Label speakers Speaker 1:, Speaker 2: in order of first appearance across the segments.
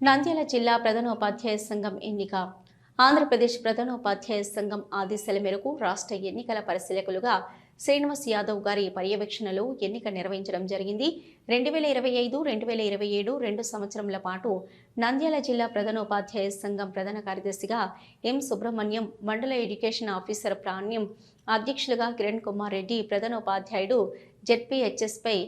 Speaker 1: నంద్యాల జిల్లా ప్రధానోపాధ్యాయ సంఘం ఎన్నిక. ఆంధ్రప్రదేశ్ ప్రధానోపాధ్యాయ సంఘం ఆదేశాల మేరకు రాష్ట్ర ఎన్నికల పరిశీలకులుగా శ్రీనివాస్ యాదవ్ గారి పర్యవేక్షణలో ఎన్నిక నిర్వహించడం జరిగింది. రెండు వేల ఇరవై ఐదు రెండు వేల ఇరవై ఏడు రెండు సంవత్సరంల పాటు నంద్యాల జిల్లా ప్రధానోపాధ్యాయ సంఘం ప్రధాన కార్యదర్శిగా ఎం సుబ్రహ్మణ్యం మండల ఎడ్యుకేషన్ ఆఫీసర్ ప్రాణ్యం అధ్యక్షులుగా కిరణ్ కుమార్ రెడ్డి ప్రధానోపాధ్యాయుడు జెడ్పీహెచ్ఎస్పై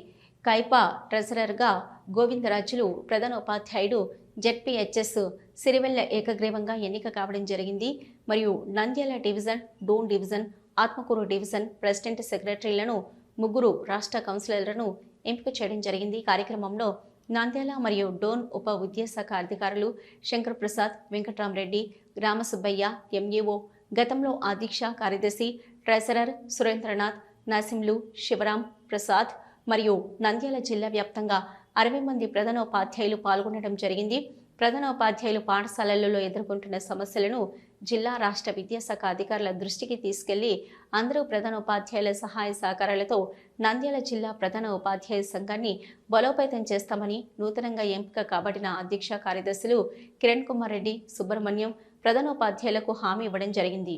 Speaker 1: కైపా ట్రెజరర్గా గోవిందరాజులు ప్రధానోపాధ్యాయుడు జెడ్పీహెచ్ఎస్ సిరివెల్ల ఏకగ్రీవంగా ఎన్నిక కావడం జరిగింది. మరియు Nandyal division Dhone division Atmakur division president సెక్రటరీలను ముగ్గురు రాష్ట్ర కౌన్సిలర్లను ఎంపిక చేయడం జరిగింది. కార్యక్రమంలో నంద్యాల మరియు డోన్ ఉప విద్యాశాఖ అధికారులు శంకర్ ప్రసాద్ వెంకట్రామరెడ్డి గ్రామ సుబ్బయ్య ఎంఈఓ గతంలో అధ్యక్ష కార్యదర్శి ట్రెజరర్ సురేంద్రనాథ్ నరసింహులు శివరాం ప్రసాద్ మరియు నంద్యాల జిల్లా వ్యాప్తంగా అరవై మంది ప్రధానోపాధ్యాయులు పాల్గొనడం జరిగింది. ప్రధానోపాధ్యాయులు పాఠశాలలలో ఎదుర్కొంటున్న సమస్యలను జిల్లా రాష్ట్ర విద్యాశాఖ అధికారుల దృష్టికి తీసుకెళ్ళి అందరూ ప్రధానోపాధ్యాయుల సహాయ సహకారాలతో నంద్యాల జిల్లా ప్రధాన ఉపాధ్యాయ సంఘాన్ని బలోపేతం చేస్తామని నూతనంగా ఎంపిక కాబడిన అధ్యక్ష కార్యదర్శులు కిరణ్ కుమార్ రెడ్డి సుబ్రహ్మణ్యం ప్రధానోపాధ్యాయులకు హామీ ఇవ్వడం జరిగింది.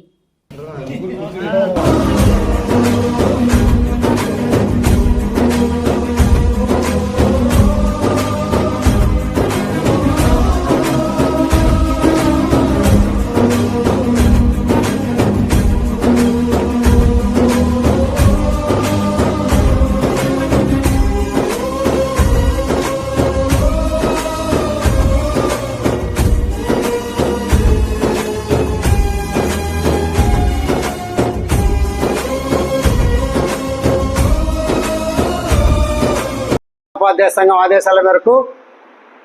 Speaker 2: ఉపాధ్యాయ సంఘం ఆదేశాల మేరకు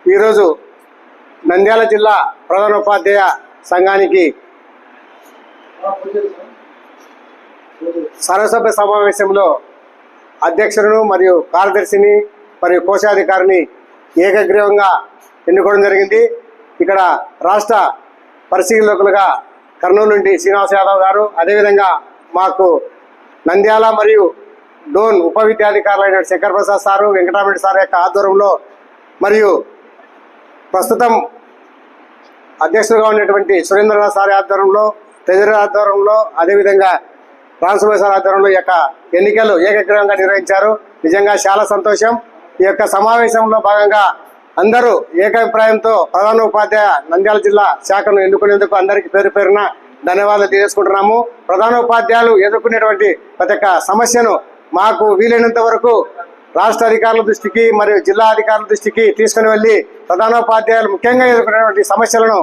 Speaker 2: ఈరోజు నంద్యాల జిల్లా ప్రధాన ఉపాధ్యాయ సంఘానికి సర్వసభ్య సమావేశంలో అధ్యక్షులను మరియు కార్యదర్శిని మరియు కోశాధికారిని ఏకగ్రీవంగా ఎన్నుకోవడం జరిగింది. ఇక్కడ రాష్ట్ర పరిశీలకులుగా కర్నూలు నుండి శ్రీనివాస్ యాదవ్ గారు అదేవిధంగా మాకు నంద్యాల మరియు డోన్ ఉప విద్యాధికారులైన శంకర్ ప్రసాద్ సారు వెంకటరామరెడ్డి సార్ యొక్క ఆధ్వర్యంలో మరియు ప్రస్తుతం అధ్యక్షులుగా ఉన్నటువంటి సురేంద్రనాథ్ సార్ ఆధ్వర్యంలో ట్రెజరీ ఆధ్వర్యంలో అదేవిధంగా రామసుబ్బయ్య సార్ ఆధ్వర్యంలో యొక్క ఎన్నికలు ఏకగ్రహంగా నిర్వహించారు. నిజంగా చాలా సంతోషం. ఈ యొక్క సమావేశంలో భాగంగా అందరూ ఏకాభిప్రాయంతో ప్రధాన ఉపాధ్యాయ నంద్యాల జిల్లా శాఖను ఎన్నుకునేందుకు అందరికీ పేరు పేరున ధన్యవాదాలు తెలియజేసుకుంటున్నాము. ప్రధాన ఉపాధ్యాయులు ఎదుర్కొనేటువంటి ప్రతి ఒక్క సమస్యను మాకు వీలైనంత వరకు రాష్ట్ర అధికారుల దృష్టికి మరియు జిల్లా అధికారుల దృష్టికి తీసుకుని వెళ్ళి ప్రధానోపాధ్యాయులు ముఖ్యంగా ఎదుర్కొనేటువంటి సమస్యలను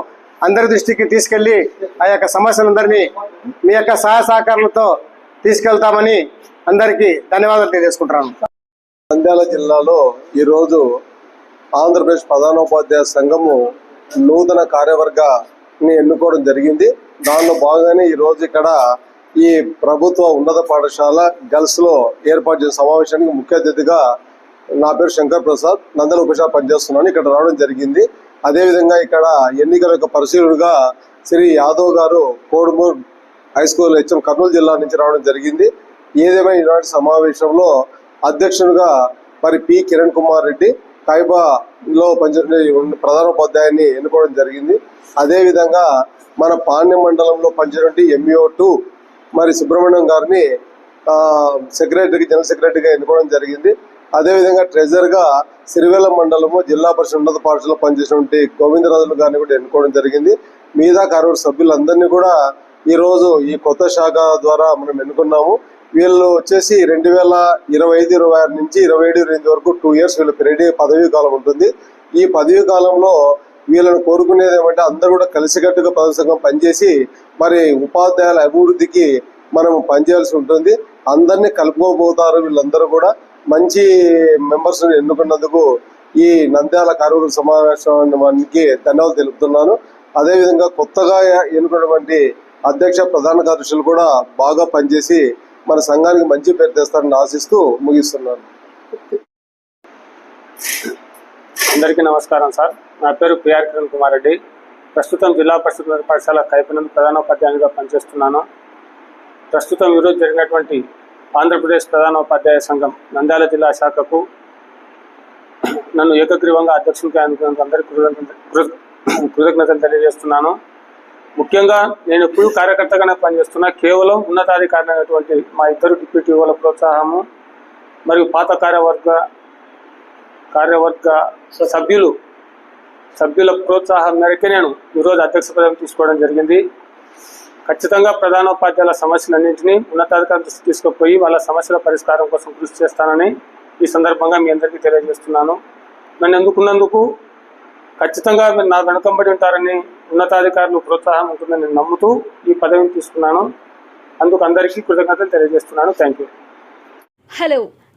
Speaker 2: అందరి దృష్టికి తీసుకెళ్ళి ఆ యొక్క సమస్యలందరినీ మీ యొక్క సహాయ సహకారాలతో తీసుకెళ్తామని అందరికీ ధన్యవాదాలు తెలియజేసుకుంటున్నాను.
Speaker 3: నంద్యాల జిల్లాలో ఈరోజు ఆంధ్రప్రదేశ్ ప్రధానోపాధ్యాయ సంఘము నూతన కార్యవర్గాన్ని ఎన్నుకోవడం జరిగింది. దానిలో భాగంగానే ఈరోజు ఇక్కడ ఈ ప్రభుత్వ ఉన్నత పాఠశాల గర్ల్స్లో ఏర్పాటు చేసిన సమావేశానికి ముఖ్య అతిథిగా నా పేరు శంకర్ ప్రసాద్. నందల ఉపశాఖ పనిచేస్తున్నాను. ఇక్కడ రావడం జరిగింది. అదేవిధంగా ఇక్కడ ఎన్నికల యొక్క పరిశీలనగా శ్రీ యాదవ్ గారు Kodumur high school HM Kurnool జిల్లా నుంచి రావడం జరిగింది. ఏదేమైనా ఈనాటి సమావేశంలో అధ్యక్షునిగా మరి పి కిరణ్ కుమార్ రెడ్డి కైబాలో ప్రధాన ప్రధానోపాధ్యాయుని ఎన్నుకోవడం జరిగింది. అదేవిధంగా మన పాణ్య మండలంలో పనిచేటువంటి ఎంఈఓ టూ మరి సుబ్రహ్మణ్యం గారిని సెక్రటరీ జనరల్ సెక్రటరీగా ఎన్నుకోవడం జరిగింది. అదేవిధంగా ట్రెజర్గా సిరివేల మండలము జిల్లా పరిషత్ ఉన్నత పాఠశాలలో పనిచేసినటువంటి గోవిందరాజులు గారిని కూడా ఎన్నుకోవడం జరిగింది. మిగతా కార్మిక సభ్యులందరినీ కూడా ఈరోజు ఈ కొత్త శాఖ ద్వారా మనం ఎన్నుకున్నాము. వీళ్ళు వచ్చేసి రెండు వేల ఇరవై ఐదు ఇరవై ఆరు నుంచి ఇరవై ఏడు ఇరవై ఎనిమిది వరకు టూ ఇయర్స్ వీళ్ళు పీరియడ్ పదవీ కాలం ఉంటుంది. ఈ పదవీ కాలంలో వీళ్ళని కోరుకునేది ఏమంటే అందరూ కూడా కలిసికట్టుగా పదవి సంఘం పనిచేసి మరి ఉపాధ్యాయుల అభివృద్ధికి మనం పనిచేయాల్సి ఉంటుంది. అందరినీ కలుపుకోబోతారు వీళ్ళందరూ కూడా. మంచి మెంబర్స్ని ఎన్నుకున్నందుకు ఈ నంద్యాల కార్మికుల సమావేశానికి ధన్యవాదాలు తెలుపుతున్నాను. అదేవిధంగా కొత్తగా ఎన్నుకున్నటువంటి అధ్యక్ష ప్రధాన కార్యదర్శులు కూడా బాగా పనిచేసి మన సంఘానికి మంచి పేరు తెస్తారని ఆశిస్తూ ముగిస్తున్నాను.
Speaker 4: అందరికీ నమస్కారం సార్. నా పేరు పిఆర్ కిరణ్ కుమార్ రెడ్డి. ప్రస్తుతం జిల్లా పరిషత్ పాఠశాల కైపనందు ప్రధానోపాధ్యాయునిగా పనిచేస్తున్నాను. ప్రస్తుతం ఈరోజు జరిగినటువంటి ఆంధ్రప్రదేశ్ ప్రధానోపాధ్యాయ సంఘం నంద్యాల జిల్లా శాఖకు నన్ను ఏకగ్రీవంగా అధ్యక్షునిగా అనుకున్నందుకు అందరికీ కృత- కృతజ్ఞతలు తెలియజేస్తున్నాను. ముఖ్యంగా నేను ఎప్పుడు కార్యకర్తగానే పనిచేస్తున్నా. కేవలం ఉన్నతాధికారులైనటువంటి మా ఇద్దరు డిప్యూటీల ప్రోత్సాహము మరియు పాత కార్యవర్గ కార్యవర్గ సభ్యులు సభ్యుల ప్రోత్సాహం మేరకే నేను ఈరోజు అధ్యక్ష పదవి తీసుకోవడం జరిగింది. ఖచ్చితంగా ప్రధానోపాధ్యాయుల సమస్యలన్నింటినీ ఉన్నతాధికారుల దృష్టికి తీసుకుపోయి వాళ్ళ సమస్యల పరిష్కారం కోసం కృషి చేస్తానని ఈ సందర్భంగా మీ అందరికీ తెలియజేస్తున్నాను. నన్ను ఎందుకున్నందుకు ఖచ్చితంగా మీరు నా వెనుకంబడి ఉంటారని ఉన్నతాధికారులు ప్రోత్సాహం ఉంటుందని నేను నమ్ముతూ ఈ పదవిని తీసుకున్నాను. అందుకు అందరికీ కృతజ్ఞతలు తెలియజేస్తున్నాను. Thank you
Speaker 5: hello.